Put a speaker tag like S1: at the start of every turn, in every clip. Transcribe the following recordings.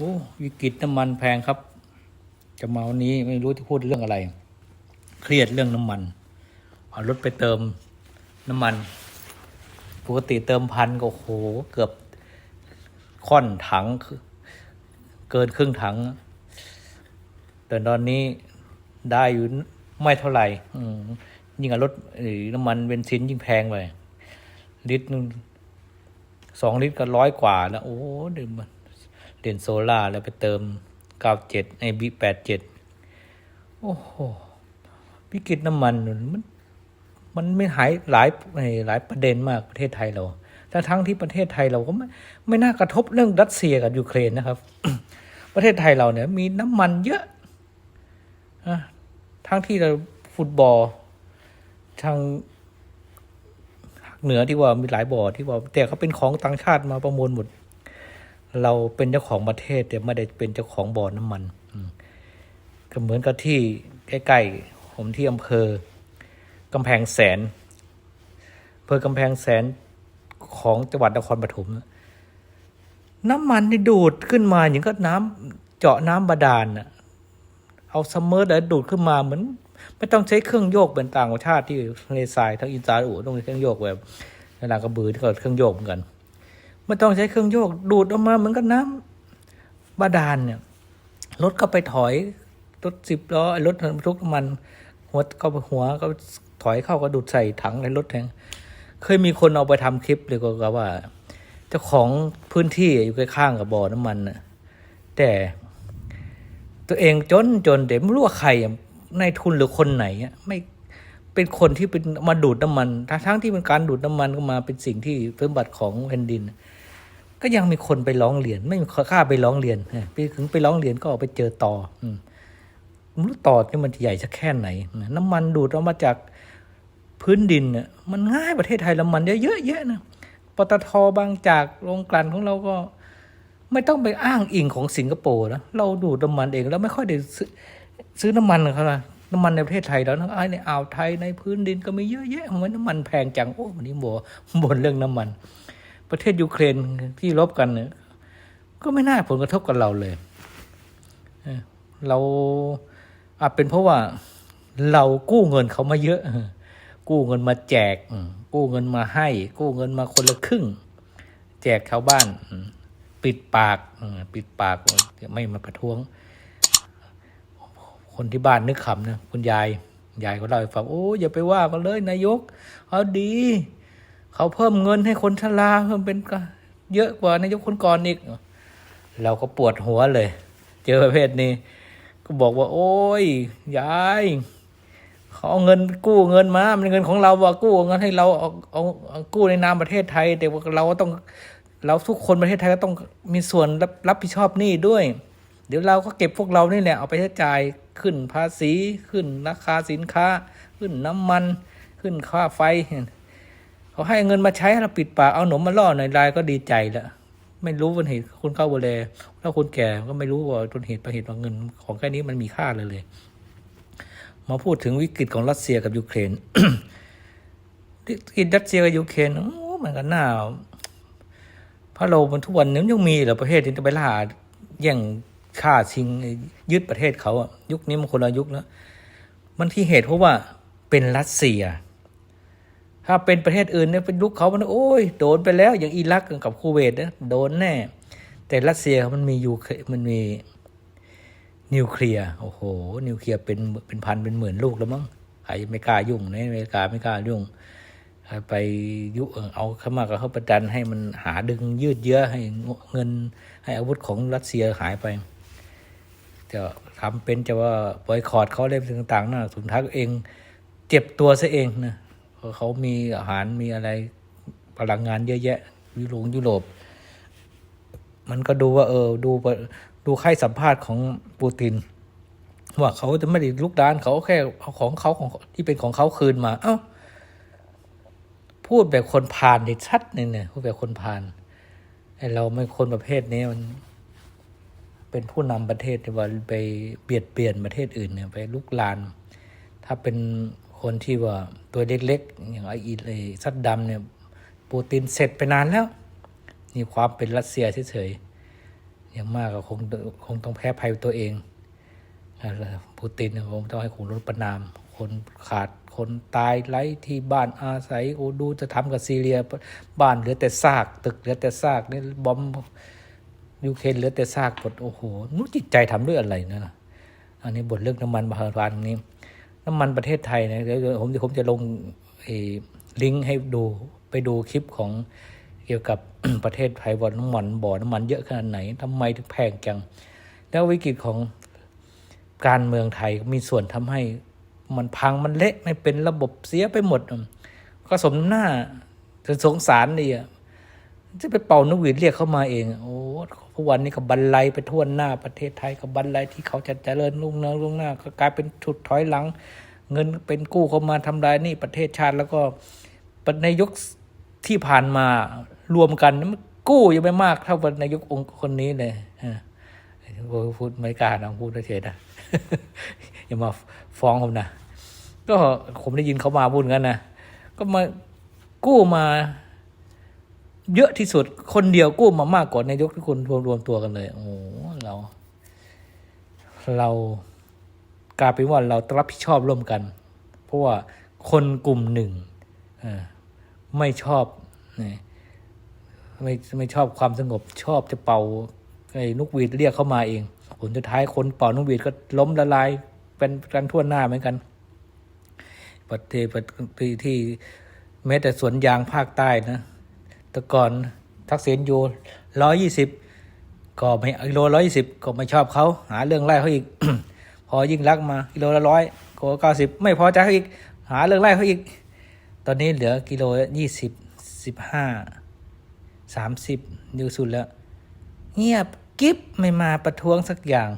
S1: อ้วิกฤตน้ำมันแพงครับ จะมาวันนี้ไม่รู้จะพูดเรื่องอะไร เครียดเรื่องน้ำมันเอารถไปเติมน้ำมัน ปกติเติมพันก็โหเกือบค่อนถังเกินครึ่งถัง แต่ตอนนี้ได้อยู่ไม่เท่าไหร่ยิ่งกับรถไอ้น้ำมันเบนซินยิ่งแพงไปลิตรสองลิตรก็ร้อยกว่าแล้ว โอ้เดี๋ยวมัน เด่นโซล่าแล้วไปเติมเก้าเจ็ดไอ้บีแปดเจ็ดโอ้โหวิกฤตน้ำมันมันมันไม่หายหลายหลายประเด็นมากประเทศไทยเราทั้งทั้งที่ประเทศไทยเราก็ไม่ไม่น่ากระทบเรื่องรัสเซียกับยูเครนนะครับ ประเทศไทยเราเนี่ย มีน้ำมันเยอะอะทั้งที่เราฟุตบอลทางเหนือที่ว่ามีหลายบ่อที่ว่าแต่เขาเป็นของต่างชาติมาประมูลหมด เราเป็นเจ้าของประเทศแต่ไม่ได้เป็นเจ้าของบ่อน้ำมันก็เหมือนกับที่ใกล้ๆผมที่อำเภอกำแพงแสนอำเภอกำแพงแสนของจังหวัดนครปฐมน้ำมันที่ดูดขึ้นมาอย่างก็น้ำเจาะน้ำบาดาลน่ะเอาซัมเมอร์แล้วดูดขึ้นมาเหมือน ไม่ต้องใช้เครื่องโยกเป็นต่างประเทศที่ทะเลทรายทั้งอินซาอุต้องใช้เครื่องโยกแบบเวลากระบือที่ก็เครื่องโยกเหมือนกัน ไม่ต้องใช้เครื่องโยก ดูดออกมาเหมือนกับน้ำบาดาลเนี่ยรถก็ไปถอยรถสิบล้อรถบรรทุกน้ำมัน หัวก็หัวก็ถอยเข้าก็ดูดใส่ถังในรถแทงเคยมีคนเอาไปทำคลิปเลยก็ว่า เจ้าของพื้นที่อยู่ใกล้ๆกับบ่อน้ำมันน่ะแต่ตัวเองจนจนแต่ไม่รู้ว่าใครนายทุนหรือคนไหนไม่เป็นคนที่เป็นมาดูดน้ำมัน ทั้งที่เป็นการดูดน้ำมันก็มาเป็นสิ่งที่สมบัติของแผ่นดิน ก็ยังมีคนไปร้องเรียน ไม่มีค่าไปร้องเรียนไปถึงไปร้องเรียนก็ออกไปเจอต่อมไม่รู้ต่อนี่มันจะใหญ่สักแค่ไหนนะน้ำมันดูดออกมาจากพื้นดินเนี่ยมันง่ายประเทศไทยน้ำมันเยอะๆแยะนะปตทบางจากโรงกลั่นของเราก็ ไม่ต้องไปอ้างอิงของสิงคโปร์นะเราดูดน้ำมันเองแล้วไม่ค่อยได้ซื้อซื้อน้ำมันเขานะน้ำมันในประเทศไทยแล้วนะไอ้ในอ่าวไทยในพื้นดินก็มีเยอะแยะทำไมน้ำมันแพงจังโอ้วันนี้บ่บ่นเรื่องน้ำมัน ประเทศยูเครนที่รบกันเนี่ยก็ไม่น่าผลกระทบกับเราเลยเราอาจเป็นเพราะว่าเรากู้เงินเขามาเยอะ กู้เงินมาแจก กู้เงินมาให้ กู้เงินมาคนละครึ่ง แจกชาวบ้าน ปิดปาก ปิดปากไม่มาประท้วง คนที่บ้านนึกขำนะคุณยาย ยายก็เล่าให้ฟังโอ้อย่าไปว่ากันเลยนายก เอาดี เขาเพิ่มเงินให้คนชราเพิ่มเป็นเยอะกว่านายกคนก่อนอีก เราก็ปวดหัวเลย เจอประเภทนี้ ก็บอกว่า โอ้ยยายเขาเอาเงินกู้เงินมามันเงินของเราว่ากู้เงินให้เราเอาเอาเอากู้ในนามประเทศไทย แต่ว่าเราก็ต้องเราทุกคนประเทศไทยก็ต้องมีส่วนรับรับผิดชอบหนี้ด้วย เดี๋ยวเราก็เก็บพวกเรานี่แหละเอาไปใช้จ่ายขึ้นภาษีขึ้นราคาสินค้า ขึ้นน้ำมัน ขึ้นค่าไฟ เขาให้เงินมาใช้ให้เราปิดปากเอาหนมมาล่อหน่อยรายก็ดีใจล้วไม่รู้วันเหตุคุณเข้าบเลถ้าคนแก่ก็ไม่รู้ว่าต้นเหตุปลายเหตุว่าเงิน ของแค่นี้มันมีค่าเลยเลย มาพูดถึงวิกฤตของรัสเซียกับยูเครนวิกฤตรัสเซียกับยูเครนโอ้มันก็น่าพระเรามันทุกวันนี้ยังมีเหรอประเทศที่จะไปล่าแย่งฆ่าชิงยึดประเทศเขาอะยุคนี้มันคนละยุคแล้วมันที่เหตุเพราะว่าเป็นรัสเซีย ถ้าเป็นประเทศอื่นเนี่ยเป็นยุคเขามันโอ้ยโดนไปแล้ว อย่างอิรักกับคูเวตนะโดนแน่ แต่รัสเซียมันมียูเคมันมีนิวเคลียร์โอ้โห นิวเคลียร์เป็นเป็นพันเป็นหมื่นลูกแล้วมั้งใครไม่กล้ายุ่งในอเมริกาไม่กล้ายุ่งไปยุเออเอาเข้ามากับเขาประดันให้มันหาดึงยืดเยื้อให้เงินให้อาวุธของรัสเซียหายไปจะทำเป็นจะว่าบอยคอรดเขาเล่นต่างๆนะสุดท้ายเอง เจ็บตัวซะเองนะ เพราะเขามีอาหารมีอะไรพลังงานเยอะแยะยุโรปยุโรป มันก็ดูว่า เออ ดูดูค่ายสัมภาษณ์ของปูติน ว่าเขาจะไม่ได้ลุกดานเขาแค่เอาของเขาของที่เป็นของเขาคืนมา เอ้า พูดแบบคนพาลดิชัดเนี่ยเนี่ยพูดแบบคนพาลไอเราไม่คนประเภทนี้มันเป็นผู้นำประเทศที่ว่าไปเบียดเบียนประเทศอื่นเนี่ยไปลุกลาน ถ้าเป็น คนที่ว่าตัวเล็กๆ อย่างไออีไอซัดดำเนี่ยปูตินเสร็จไปนานแล้ว นี่ความเป็นรัสเซียเฉยๆอย่างมากก็คงคงต้องแพ้ภัยตัวเองปูตินคงต้องให้คงลดประนาม คนขาดคนตายไร้ที่บ้านอาศัยโอ้ดูจะทำกับซีเรียบ้านเหลือแต่ซาก ตึกเหลือแต่ซากนี่บอมยูเครนเหลือแต่ซากหมดโอ้โหนู้จิตใจทำด้วยอะไรนั่นน่ะอันนี้บทเรื่องน้ำมันบาฮารานนี้ น้ำมันประเทศไทยนะเดี๋ยวผมผมจะลงลิงก์ให้ดูไปดูคลิปของเกี่ยวกับประเทศไทยว่าน้ำมันบ่อน้ำมันเยอะขนาดไหนทำไมถึงแพงจัง แล้ววิกฤตของการเมืองไทยมีส่วนทำให้มันพังมันเละไม่เป็นระบบเสียไปหมด ก็สมหน้าจะสงสารดีอะ จะไปเป่านกหวีดเรียกเขามาเอง โอ้พวันนี้ก็บันไลไปทั่วหน้าประเทศไทยก็บันไลที่เขาจะเจริญรุ่งเรืองรุ่งหน้า ก็กลายเป็นถุดถอยหลัง เงินเป็นกู้เข้ามาทำลายนี่ประเทศชาติแล้วก็ในยุคที่ผ่านมารวมกันมันกู้ยังไม่มากเท่าในยุคองค์คนนี้เลยฮะพูดไม่กล้านะพูดเฉยนะอย่ามาฟ้องผมนะก็ผมได้ยินเขามาพูดงั้นนะก็มากู้มา เยอะที่สุดคนเดียวกู้มามากกว่านายกที่คุณรวมรวมตัวกันเลย โอ้โหเรา เรากลายเป็นว่าเรารับผิดชอบร่วมกัน เพราะว่าคนกลุ่มหนึ่งไม่ชอบไม่ไม่ชอบความสงบชอบจะเป่าไอ้นกหวีดเรียกเข้ามาเองผลสุดท้ายคนเป่านกหวีดก็ล้มละลายเป็นกันทั่วหน้าเหมือนกันประเทศประที่ที่แม้แต่สวนยางภาคใต้นะ แต่ก่อนทักษิณอยู่ร้อยยี่สิบก็ไม่กิโลร้อยยี่สิบก็ไม่ชอบเขาหาเรื่องไล่เขาอีก พอยิ่งรักมากิโลละร้อยก็เก้าสิบไม่พอใจเขาอีก หาเรื่องไล่เขาอีก ตอนนี้เหลือกิโลยี่สิบสิบห้าสามสิบดีสุดแล้ว เงียบกิ๊บไม่มาประท้วงสักอย่าง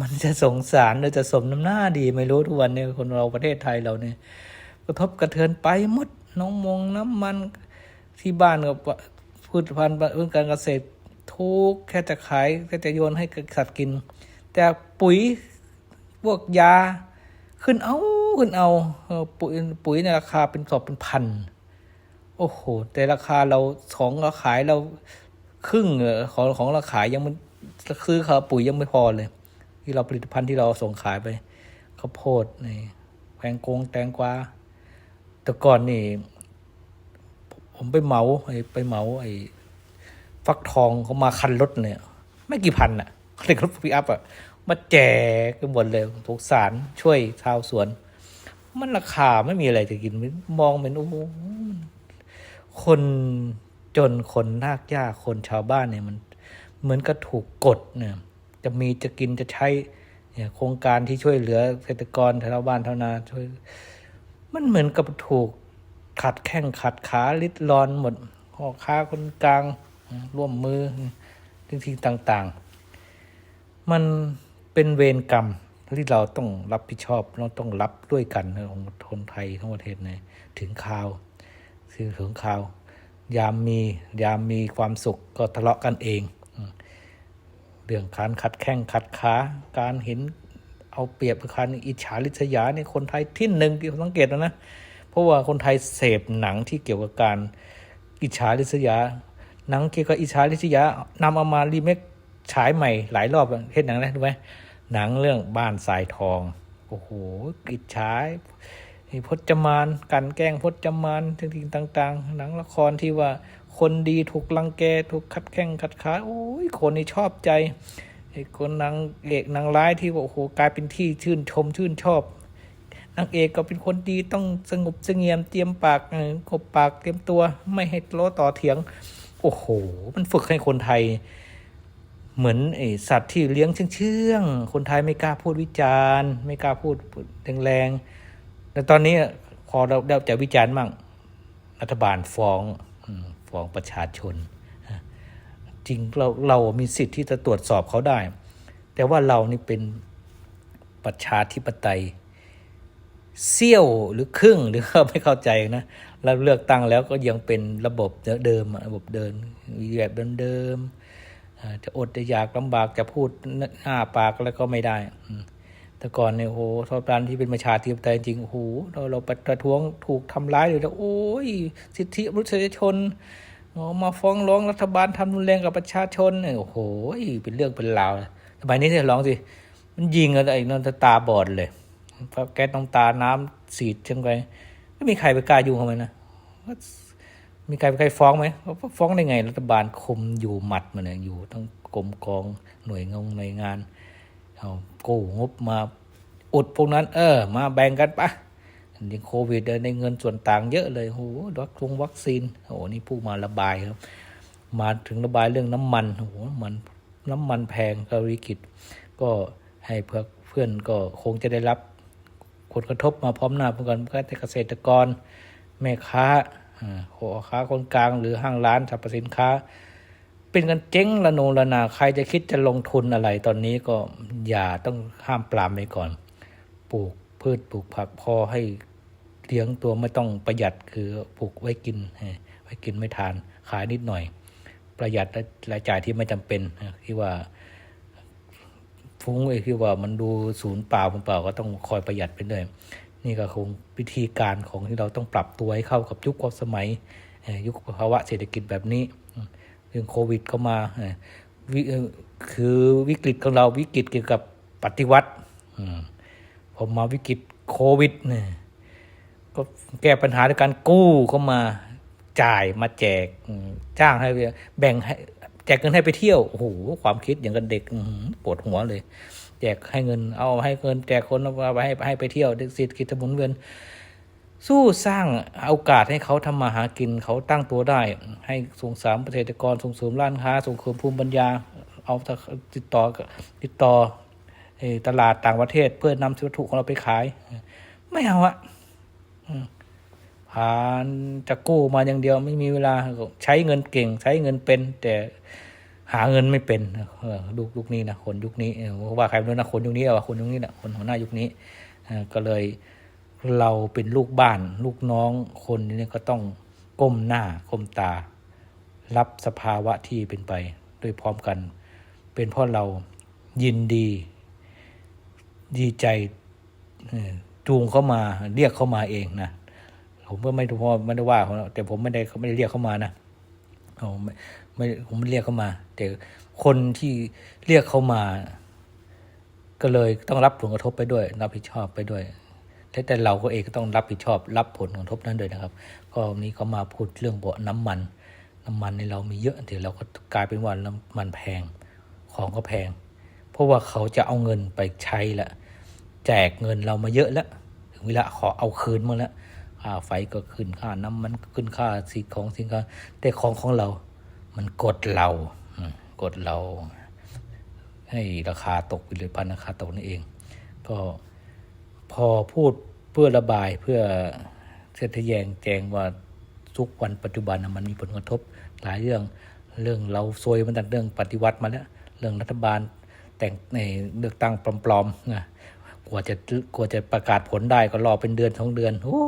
S1: มันจะสงสารหรือจะสมน้ำหน้าดีไม่รู้ทุกวันเนี่ยคนเราประเทศไทยเราเนี่ยกระทบกระเทือนไปหมดน้องมงน้ำมัน ที่บ้านกับพืชพันธุ์พืชการเกษตร ทุกแค่จะขายแค่จะโยนให้สัตว์กิน แต่ปุ๋ยพวกยาขึ้นเอาขึ้นเอาปุ๋ยปุ๋ยในราคาเป็นสอบเป็นพันโอ้โห แต่ราคาเราของเราขายเราครึ่งของของเราขายยังมันซื้อเขาปุ๋ยยังไม่พอเลย ที่เราผลิตภัณฑ์ที่เราส่งขายไปข้าวโพดนี่แพงกงแตงกวาแต่ก่อนนี่ ผมไปเหมาไอ้ไปเหมาไอ้ฟักทองเขามาคันรถเนี่ย ไม่กี่พันอะเรียกรถปิอัพอะมาแจกกันหมดเลยสงสารช่วยชาวสวน มันราคาไม่มีอะไรจะกินมองเป็นโอ้โหคนจนคนนากยากคนชาวบ้านเนี่ยมันเหมือนกับถูกกดเนี่ยจะมีจะกินจะใช้เนี่ยโครงการที่ช่วยเหลือเกษตรกรชาวบ้านชาวนาช่วย มันเหมือนกับถูก ขัดแข้งขัดขาลิดรอนหมดพ่อค้าคนกลางร่วมมือสิ่งต่างๆ มันเป็นเวรกรรมที่เราต้องรับผิดชอบเราต้องรับด้วยกันของคนไทยทั้งประเทศเนี่ยถึงข่าวคือถึงข่าว ยามมียามมีความสุขก็ทะเลาะกันเอง เรื่องการขัดแข้งขัดขาการเห็นเอาเปรียบการอิจฉาริษยาเนี่ยคนไทยที่หนึ่งที่สังเกตนะนะ ราะว่าคนไทยเสพหนังที่เกี่ยวกับการอิจฉาริษยา หนังเกี่ยวกับอิจฉาริษยานำเอามารีเมคฉายใหม่หลายรอบเห็นหนังนะรู้ไหมหนังเรื่องบ้านทรายทอง โอ้โหอิจฉาพจมานกันแกล้งพจมานสิ่งต่าง ๆ หนังละครที่ว่าคนดีถูกลังแกถูกคัดแข้งขัดขาโอ้ยคนนี่ชอบใจไอ้คนนางเอกนางร้ายที่ว่าโอ้โหกลายเป็นที่ชื่นชมชื่นชอบ นางเอกก็เป็นคนดีต้องสงบเสงี่ยมเตรียมปากกบปากเตรียมตัวไม่ให้โล้ต่อเถียง โอ้โห มันฝึกให้คนไทย เหมือนไอสัตว์ที่เลี้ยงเชื่องๆคนไทยไม่กล้าพูดวิจารณ์ ไม่กล้าพูดแรงๆแต่ตอนนี้พอเราได้จะวิจารณ์มั่งรัฐบาลฟ้องฟ้องประชาชน จริงเราเรามีสิทธิ์ที่จะตรวจสอบเขาได้ แต่ว่าเรานี่เป็นประชาธิปไตย เสี้ยวหรือครึ่งหรือเขาไม่เข้าใจนะเราเลือกตั้งแล้วก็ยังเป็นระบบเดิมระบบเดิมแบบเดิมๆจะอดจะอยากลำบากจะพูดหน้าปากแล้วก็ไม่ได้ แต่ก่อนเนี่ยโอ้ทอปานที่เป็นประชาธิปไตยจริงโอ้โหเราเราประท้วงถูกทำร้ายเลยแล้วโอ้ยสิทธิมนุษยชนมาฟ้องร้องรัฐบาลทำรุนแรงกับประชาชนโอ้โหเป็นเรื่องเป็นราวสมัยนี้ที่ร้องสิมันยิงอะไรนั่นตาบอดเลย แก๊สน้ำตา น้ำสีดเชิงไปไม่มีใครไปกล้ายุ่งเขาไหมนะมีใครไปใครฟ้องไหมฟ้องได้ไง รัฐบาลคุมอยู่หมัดมันเนี่ยอยู่ทั้งกรมกองหน่วยงงหน่วยงานเอากู้งบมาอุดพวกนั้น เออ มาแบ่งกันปะยังโควิดเดินในเงินส่วนต่างเยอะเลยโหวัคซีนวัคซีนโอ้โหนี่ผู้มาระบายครับ มาถึงระบายเรื่องน้ำมันโอ้โหมันน้ำมันแพงก็วิกฤตก็ให้เพื่อเพื่อนก็คงจะได้รับ ผลกระทบมาพร้อมหน้าพร้อมกันก็แต่เกษตรกรแม่ค้าอ่าพ่อค้าคนกลางหรือห้างร้านสรรพสินค้า เป็นกันเจ๊งระโนระนาใครจะคิดจะลงทุนอะไรตอนนี้ก็อย่าต้องห้ามปรามไปก่อน ปลูกพืชปลูกผักพอให้เลี้ยงตัวไม่ต้องประหยัดคือปลูกไว้กินไว้กินไม่ทานขายนิดหน่อย ประหยัดรายจ่ายที่ไม่จำเป็นที่ว่า ฟุ้งไอ้ที่ว่ามันดูศูนย์เปล่าเปล่าก็ต้องคอยประหยัดไปเลยนี่ก็คงวิธีการของที่เราต้องปรับตัวให้เข้ากับยุคกับสมัยยุคภาวะเศรษฐกิจแบบนี้เรื่องโควิดก็มาคือวิกฤตของเราวิกฤตเกี่ยวกับปฏิวัติอืมมาวิกฤตโควิดเนี่ยก็แก้ปัญหาด้วยการกู้เข้ามาจ่ายมาแจกจ้างให้แบ่งให้ แจกเงินให้ไปเที่ยวโอ้โหความคิดอย่างกับเด็กปวดหัวเลย แจกให้เงินเอาให้เงินแจกคนเอาไปให้ให้ไปเที่ยวเศรษฐกิจหมุนเวียนสู้สร้างโอกาสให้เขาทำมาหากินเขาตั้งตัวได้ ให้ส่งเสริมเกษตรกรส่งเสริมร้านค้า ส่งเสริมภูมิปัญญา เอาติดต่อกับติดต่อตลาดต่างประเทศเพื่อนำวัตถุของเราไปขาย ไม่เอาอะานจะกู้มาอย่างเดียวไม่มีเวลาใช้เงินเก่ง ใช้เงินเป็น แต่หาเงินไม่เป็นเออลูกนี้นะคนยุคนี้เออว่าใครไม่รู้นะคนยุคนี้ว่าคนยุคนี้นะคนหัวหน้ายุคนี้ก็เลยเราเป็นลูกบ้าน ลูกน้องคนนี้ก็ต้องก้มหน้าก้มตา รับสภาวะที่เป็นไปด้วยพร้อมกัน เป็นเพราะเรายินดี ดีใจจูงเข้ามาเรียกเข้ามาเองนะ ผมก็ไม่รู้ไม่ได้ว่าเขาแต่ผมไม่ได้เขาไม่ได้เรียกเขามานะผมไม่ผมไม่เรียกเขามา แต่คนที่เรียกเขามา ก็เลยต้องรับผลกระทบไปด้วย รับผิดชอบไปด้วยแต่แต่เราก็เองก็ต้องรับผิดชอบ รับผลกระทบนั้นด้วยนะครับ ก็วันนี้เขามาพูดเรื่องเบาน้ำมัน น้ำมันในเรามีเยอะเดี๋ยวเราก็กลายเป็นว่าน้ำมันแพงของก็แพง เพราะว่าเขาจะเอาเงินไปใช้ละแจกเงินเรามาเยอะแล้วถึงเวลาขอเอาคืนมาแล้ว ค่าไฟก็ขึ้นค่าน้ำมันก็ขึ้นค่าสิ่งของสิ่งของแต่ของของเรา มันกดเรากดเรา ให้ราคาตกผลิตภัณฑ์ราคาตกนั่นเอง ก็พอพูดเพื่อระบายเพื่อเสทแยงแจงว่าทุกวันปัจจุบันน่ะมันมีผลกระทบหลายเรื่องเรื่องเราซวยมันตั้งเรื่องปฏิวัติมาแล้ว เรื่องรัฐบาลแต่งในเลือกตั้งปลอมๆนะกว่าจะกว่าจะประกาศผลได้ก็รอเป็นเดือนสองเดือนโอ้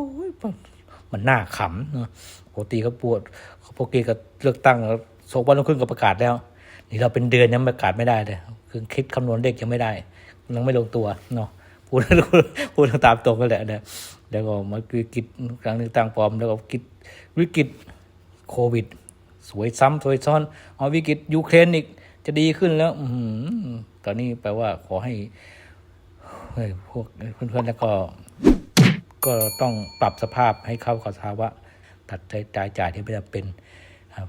S1: มันน่าขำเนะปกติเขาปวดเขาปกติก็เลือกตั้งสองวันลงขึ้นก็ประกาศแล้ว นี่เราเป็นเดือนยังประกาศไม่ได้เลยคือคิดคำนวณเลขยังไม่ได้ยังไม่ลงตัวเนาะพูดพูดตามตรงก็แหละนะแล้วก็มาวิกฤตครั้งหนึงตั้งปลอมแล้วก็วิกฤตวิกฤตโควิด สวยซ้ำสวยซ้อนเอาวิกฤตยูเครนอีกจะดีขึ้นแล้วอตอนนี้แปลว่าขอให้พวกเพื่อนๆแล้วก็ ก็ต้องปรับสภาพให้เข้ากับสภาวะตัดใจจ่ายจ่ายที่ไม่จำเป็น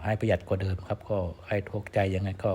S1: ให้ประหยัดกว่าเดิมครับ ก็ใครทุกใจยังไงก็